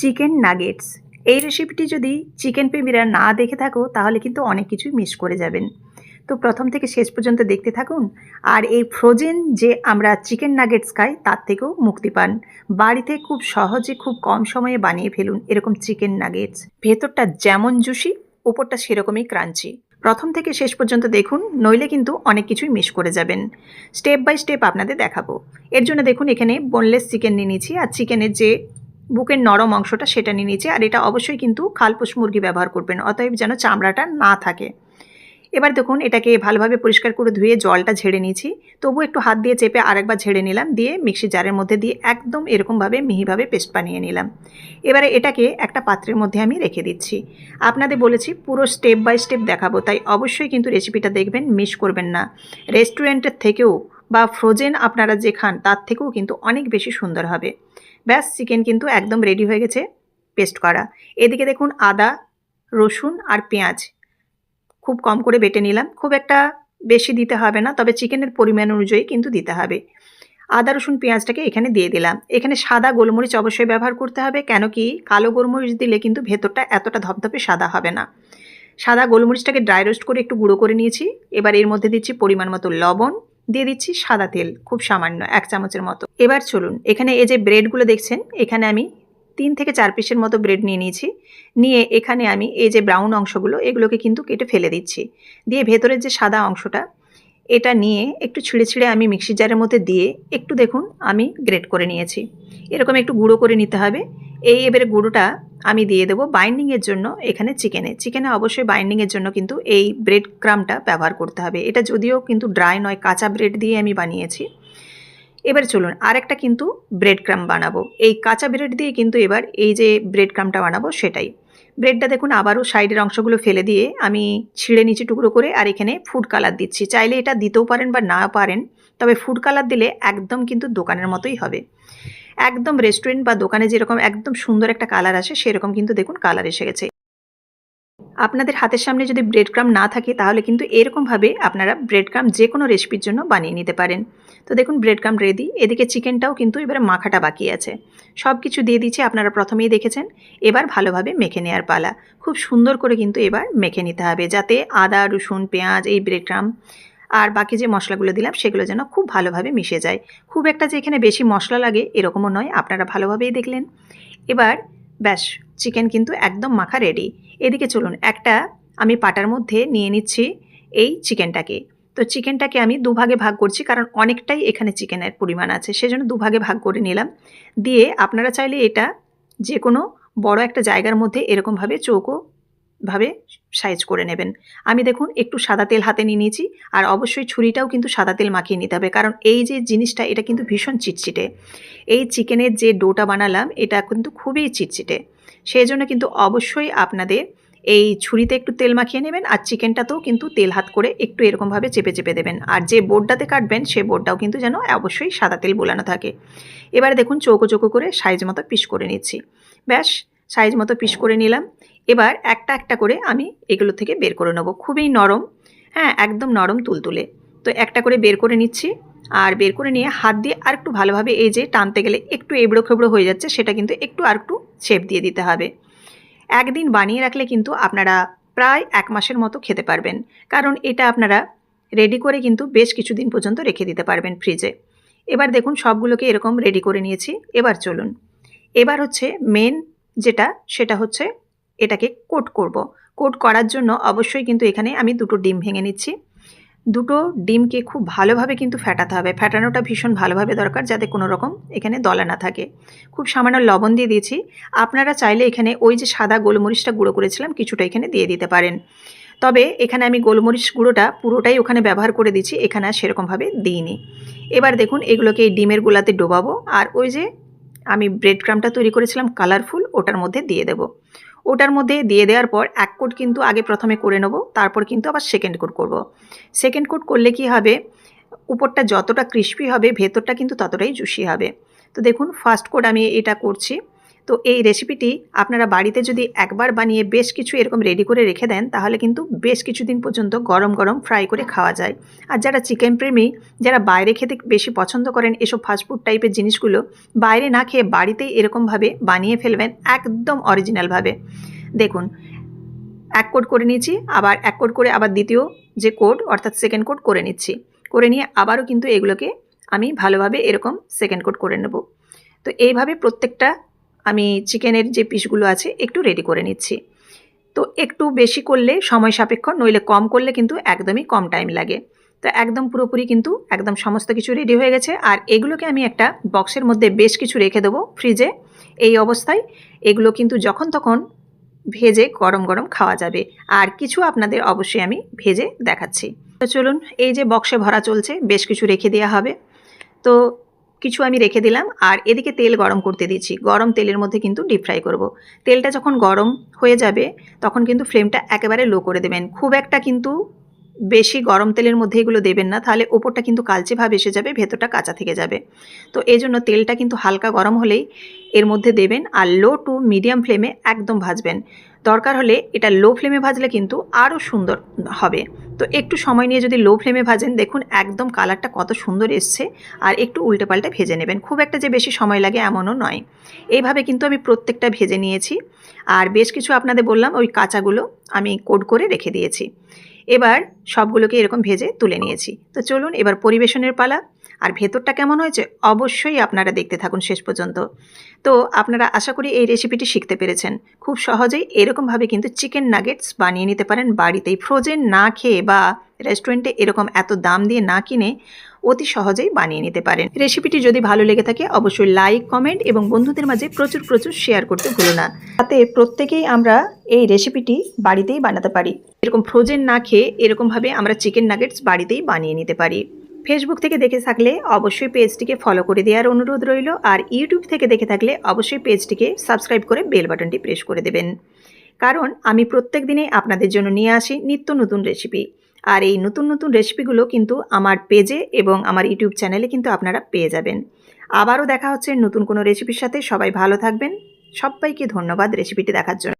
Chicken nuggets. এই রেসিপিটি যদি চিকেন প্রেমীরা না দেখে থাকো, তাহলে কিন্তু অনেক কিছুই মিস করে যাবেন। তো প্রথম থেকে শেষ পর্যন্ত দেখতে থাকুন। আর এই ফ্রোজেন যে আমরা চিকেন নাগেটস খাই, তার থেকেও মুক্তি পান। বাড়িতে খুব সহজে খুব কম সময়ে বানিয়ে ফেলুন এরকম চিকেন নাগেটস। ভেতরটা যেমন জুসি উপরটা সেরকমই ক্রাঞ্চি প্রথম থেকে শেষ পর্যন্ত দেখুন, নইলে কিন্তু অনেক কিছুই মিস করে যাবেন। স্টেপ বাই স্টেপ আপনাদের দেখাবো। এর জন্য দেখুন, এখানে বোনলেস চিকেন নিয়ে নিয়েছি। আর চিকেনের যে বুকের নরম অংশটা সেটা নিয়ে নিয়েছি আর এটা অবশ্যই কিন্তু খালপোষ মুরগি ব্যবহার করবেন, অতএব যেন চামড়াটা না থাকে। এবার দেখুন, এটাকে ভালোভাবে পরিষ্কার করে ধুয়ে জলটা ঝেড়ে নিয়েছি। তবু একটু হাত দিয়ে চেপে আরেকবার ঝেড়ে নিলাম, দিয়ে মিক্সি জারের মধ্যে দিয়ে একদম এরকমভাবে মিহিভাবে পেস্ট বানিয়ে নিলাম। এবারে এটাকে একটা পাত্রের মধ্যে আমি রেখে দিচ্ছি। আপনাদের বলেছি পুরো স্টেপ বাই স্টেপ দেখাবো, তাই অবশ্যই কিন্তু রেসিপিটা দেখবেন, মিস করবেন না। রেস্টুরেন্টের থেকেও বা ফ্রোজেন আপনারা যে খান, তার থেকেও কিন্তু অনেক বেশি সুন্দর হবে। ব্যাস চিকেন কিন্তু একদম রেডি হয়ে গেছে পেস্ট করা। এদিকে দেখুন আদা, রসুন আর পেঁয়াজ। খুব কম করে বেটে নিলাম। খুব একটা বেশি দিতে হবে না, তবে চিকেনের পরিমাণ অনুযায়ী কিন্তু দিতে হবে। আদা, রসুন, পেঁয়াজটাকে এখানে দিয়ে দিলাম। এখানে সাদা গোলমরিচ অবশ্যই ব্যবহার করতে হবে, কেন কি কালো গোলমরিচ দিলে কিন্তু ভেতরটা এতটা ধপধপে সাদা হবে না। সাদা গোলমরিচটাকে ড্রাই রোস্ট করে একটু গুঁড়ো করে নিয়েছি। এবার এর মধ্যে দিচ্ছি পরিমাণ মতো লবণ দিয়ে দিচ্ছি সাদা তেল, খুব সামান্য, এক চামচের মতো। এবার চলুন, এখানে এই যে ব্রেডগুলো দেখছেন, এখানে আমি তিন থেকে চার পিসের মতো ব্রেড নিয়ে নিয়েছি। নিয়ে এখানে আমি এই যে ব্রাউন অংশগুলো, এগুলোকে কিন্তু কেটে ফেলে দিচ্ছি। দিয়ে ভেতরের যে সাদা অংশটা, এটা নিয়ে একটু ছিঁড়ে ছিঁড়ে আমি মিক্সি জারের মধ্যে দিয়ে একটু দেখুন, আমি গ্রেট করে নিয়েছি। এরকম একটু গুঁড়ো করে নিতে হবে। এই এবারে গুঁড়োটা আমি দিয়ে দেবো বাইন্ডিংয়ের জন্য এখানে চিকেনে চিকেনে অবশ্যই বাইন্ডিংয়ের জন্য কিন্তু এই ব্রেড ক্রামটা ব্যবহার করতে হবে। এটা যদিও কিন্তু ড্রাই নয়, কাঁচা ব্রেড দিয়ে আমি বানিয়েছি। এবার চলুন, আরেকটা কিন্তু ব্রেড ক্রাম বানাবো। এই কাঁচা ব্রেড দিয়ে কিন্তু এবার এই যে ব্রেড ক্রামটা বানাবো সেটাই। ব্রেডটা দেখুন, আবারও সাইডের অংশগুলো ফেলে দিয়ে আমি ছিঁড়ে নিচে টুকরো করে আর এখানে ফুড কালার দিচ্ছি। চাইলে এটা দিতেও পারেন বা না পারেন, তবে ফুড কালার দিলে একদম কিন্তু দোকানের মতোই হবে। একদম রেস্টুরেন্ট বা দোকানে যেরকম একদম সুন্দর একটা কালার আসে, সেরকম কিন্তু দেখুন কালার এসে গেছে। আপনাদের হাতের সামনে যদি ব্রেড ক্রাম না থাকে, তাহলে কিন্তু এরকমভাবে আপনারা ব্রেড ক্রাম যে কোনো রেসিপির জন্য বানিয়ে নিতে পারেন। তো দেখুন ব্রেড ক্রাম রেডি এদিকে চিকেনটাও কিন্তু এবারে মাখাটা বাকি আছে। সব কিছু দিয়ে দিচ্ছে, আপনারা প্রথমেই দেখেছেন। এবার ভালোভাবে মেখে নেওয়ার পালা। খুব সুন্দর করে কিন্তু এবার মেখে নিতে হবে, যাতে আদা, রসুন, পেঁয়াজ, এই ব্রেড ক্রাম আর বাকি যে মশলাগুলো দিলাম, সেগুলো যেন খুব ভালোভাবে মিশে যায়। খুব একটা যে এখানে বেশি মশলা লাগে, এরকমও নয়, আপনারা ভালোভাবেই দেখলেন। এবার, ব্যাস, চিকেন কিন্তু একদম মাখা রেডি এদিকে চলুন, একটা আমি পাটার মধ্যে নিয়ে নিচ্ছি এই চিকেনটাকে। তো চিকেনটাকে আমি দুভাগে ভাগ করছি, কারণ অনেকটাই এখানে চিকেনের পরিমাণ আছে, সেজন্য দুভাগে ভাগ করে নিলাম। দিয়ে আপনারা চাইলে এটা যে কোনো বড় একটা জায়গার মধ্যে এরকমভাবে চৌকো ভাবে সাইজ করে নেবেন। আমি দেখুন একটু সাদা তেল হাতে নিয়ে নিয়েছি আর অবশ্যই ছুরিটাও কিন্তু সাদা তেল মাখিয়ে নিতে হবে কারণ এই যে জিনিসটা এটা কিন্তু ভীষণ চিটচিটে। এই চিকেনের যে ডোটা বানালাম এটা কিন্তু খুবই চিটচিটে। সেই জন্য কিন্তু অবশ্যই আপনাদের এই ছুরিতে একটু তেল মাখিয়ে নেবেন আর চিকেনটাতেও কিন্তু তেল হাত করে একটু এরকমভাবে চেপে চেপে দেবেন। আর যে বোর্ডটাতে কাটবেন সে বোর্ডটাও কিন্তু যেন অবশ্যই সাদা তেল বোলানো থাকে। এবারে দেখুন চৌকো চৌকো করে সাইজ মতো পিস করে নিচ্ছি। ব্যাস, সাইজ মতো পিস করে নিলাম। এবার একটা একটা করে আমি এগুলো থেকে বের করে নেব। খুবই নরম হ্যাঁ একদম নরম তুলতুলে। তো একটা করে বের করে নিচ্ছি আর বের করে নিয়ে হাত দিয়ে আর একটু ভালোভাবে এই যে টানতে গেলে একটু এবড়ো খেবড়ো হয়ে যাচ্ছে, সেটা কিন্তু একটু আর একটু শেপ দিয়ে দিতে হবে। একদিন বানিয়ে রাখলে কিন্তু আপনারা প্রায় এক মাসের মতো খেতে পারবেন। কারণ এটা আপনারা রেডি করে কিন্তু বেশ কিছুদিন পর্যন্ত রেখে দিতে পারবেন ফ্রিজে। এবার দেখুন সবগুলোকে এরকম রেডি করে নিয়েছি। এবার চলুন। এবার হচ্ছে মেন যেটা, সেটা হচ্ছে এটাকে কোট করব। কোট করার জন্য অবশ্যই কিন্তু এখানে আমি দুটো ডিম ভেঙে নিচ্ছি। দুটো ডিমকে খুব ভালোভাবে কিন্তু ফেটাতে হবে। ফেটানোটা ভীষণ ভালোভাবে দরকার যাতে কোনো রকম এখানে দলা না থাকে। খুব সামান্য লবণ দিয়ে দিয়েছি। আপনারা চাইলে এখানে ওই যে সাদা গোলমরিচটা গুঁড়ো করেছিলাম কিছুটা এখানে দিয়ে দিতে পারেন। তবে এখানে আমি গোলমরিচ গুঁড়োটা পুরোটাই ওখানে ব্যবহার করে দিচ্ছি, এখানে আর সেরকমভাবে দিইনি। এবার দেখুন এগুলোকে এই ডিমের গোলাতে ডোবাবো। আর ওই যে আমি ব্রেড ক্রামটা তৈরি করেছিলাম কালারফুল ওটার মধ্যে দিয়ে দেবো। ওটার মধ্যে দিয়ে দেওয়ার পর এক কোট কিন্তু আগে প্রথমে করে নেব, তারপর কিন্তু আবার সেকেন্ড কোট করব। সেকেন্ড কোট করলে কি হবে? উপরটা যতটা ক্রিস্পি হবে, ভেতরটা কিন্তু ততটাই জুসি হবে। তো দেখুন ফার্স্ট কোট আমি এটা করছি। তো এই রেসিপিটি আপনারা বাড়িতে যদি একবার বানিয়ে বেশ কিছু এরকম রেডি করে রেখে দেন, তাহলে কিন্তু বেশ কিছুদিন পর্যন্ত গরম গরম ফ্রাই করে খাওয়া যায়। আর যারা চিকেন প্রেমী, যারা বাইরে খেতে বেশি পছন্দ করেন এসব ফাস্টফুড টাইপের জিনিসগুলো, বাইরে না খেয়ে বাড়িতেই এরকমভাবে বানিয়ে ফেলবেন একদম অরিজিনালভাবে দেখুন, এক কোট করে নিয়েছি, আবার এক কোট করে আবার দ্বিতীয় যে কোড অর্থাৎ সেকেন্ড কোড করে নিচ্ছি। করে নিয়ে আবারও কিন্তু এগুলোকে আমি ভালোভাবে এরকম সেকেন্ড কোট করে নেব। তো এইভাবে প্রত্যেকটা আমি চিকেনের যে পিসগুলো আছে একটু রেডি করে নিচ্ছি। তো একটু বেশি করলে সময় সাপেক্ষ, নইলে কম করলে কিন্তু একদমই কম টাইম লাগে। তো একদম পুরোপুরি কিন্তু একদম সমস্ত কিছু রেডি হয়ে গেছে। আর এগুলোকে আমি একটা বক্সের মধ্যে বেশ কিছু রেখে দেবো ফ্রিজে এই অবস্থায় এগুলো কিন্তু যখন তখন ভেজে গরম গরম খাওয়া যাবে। আর কিছু আপনাদের অবশ্যই আমি ভেজে দেখাচ্ছি। তো চলুন, এই যে বক্সে ভরা চলছে, বেশ কিছু রেখে দেওয়া হবে। তো কিছু আমি রেখে দিলাম, আর এদিকে তেল গরম করতে দিচ্ছি। গরম তেলের মধ্যে কিন্তু ডিপ ফ্রাই করব। তেলটা যখন গরম হয়ে যাবে, তখন কিন্তু ফ্লেমটা একেবারে লো করে দেবেন। খুব একটা কিন্তু বেশি গরম তেলের মধ্যে এগুলো দেবেন না, তাহলে ওপরটা কিন্তু কালচে ভাব এসে যাবে, ভেতরটা কাঁচা থেকে যাবে। তো এই জন্য তেলটা কিন্তু হালকা গরম হলেই এর মধ্যে দেবেন, আর লো টু মিডিয়াম ফ্লেমে একদম ভাজবেন। দরকার হলে এটা লো ফ্লেমে ভাজলে কিন্তু আরও সুন্দর হবে। তো একটু সময় নিয়ে যদি লো ফ্লেমে ভাজেন, দেখুন একদম কালারটা কত সুন্দর এসছে আর একটু উল্টে পাল্টে ভেজে নেবেন। খুব একটা যে বেশি সময় লাগে এমনও নয়। এইভাবে কিন্তু আমি প্রত্যেকটা ভেজে নিয়েছি। আর বেশ কিছু আপনাদের বললাম ওই কাঁচাগুলো আমি কোড করে রেখে দিয়েছি। এবার সবগুলোকে এরকম ভেজে তুলে নিয়েছি। তো চলুন এবার পরিবেশনের পালা। আর ভেতরটা কেমন হয়েছে অবশ্যই আপনারা দেখতে থাকুন শেষ পর্যন্ত। তো আপনারা আশা করি এই রেসিপিটি শিখতে পেরেছেন। খুব সহজেই এরকমভাবে কিন্তু চিকেন নাগেটস বানিয়ে নিতে পারেন বাড়িতেই। ফ্রোজেন না খেয়ে বা রেস্টুরেন্টে এরকম এত দাম দিয়ে না কিনে অতি সহজেই বানিয়ে নিতে পারেন। রেসিপিটি যদি ভালো লেগে থাকে, অবশ্যই লাইক, কমেন্ট এবং বন্ধুদের মাঝে প্রচুর প্রচুর শেয়ার করতে ভুলো না। তাতে প্রত্যেকেই আমরা এই রেসিপিটি বাড়িতেই বানাতে পারি। এরকম ফ্রোজেন না খেয়ে এরকমভাবে আমরা চিকেন নাগেটস বাড়িতেই বানিয়ে নিতে পারি। ফেসবুক থেকে দেখে থাকলে অবশ্যই পেজটিকে ফলো করে দেওয়ার অনুরোধ রইল। আর ইউটিউব থেকে দেখে থাকলে অবশ্যই পেজটিকে সাবস্ক্রাইব করে বেল বাটনটি প্রেস করে দেবেন। কারণ আমি প্রত্যেক দিনে আপনাদের জন্য নিয়ে আসি নিত্য নতুন রেসিপি আর এই নতুন নতুন রেসিপিগুলো কিন্তু আমার পেজে এবং আমার ইউটিউব চ্যানেলে কিন্তু আপনারা পেয়ে যাবেন। আবারও দেখা হচ্ছে নতুন কোনো রেসিপির সাথে। সবাই ভালো থাকবেন। সবাইকে ধন্যবাদ রেসিপিটি দেখার জন্য।